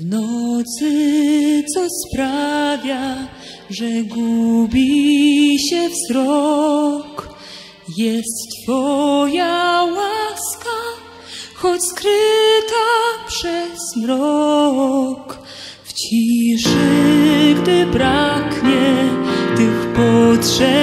W nocy, co sprawia, że gubi się wzrok, jest Twoja łaska, choć skryta przez mrok. W ciszy, gdy braknie tych potrzebnych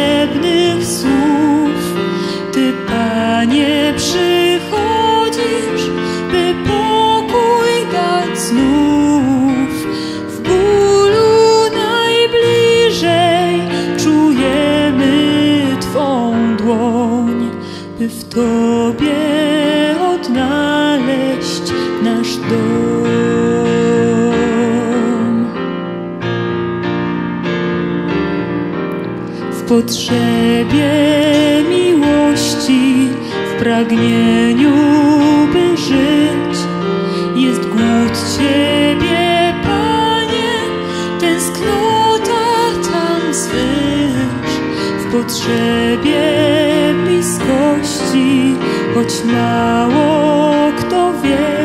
Tobie odnaleźć nasz dom. W potrzebie miłości, w pragnieniu, by żyć, jest głód Ciebie, Panie, tęsknota tam zwyż. W potrzebie bliskości, choć mało kto wie.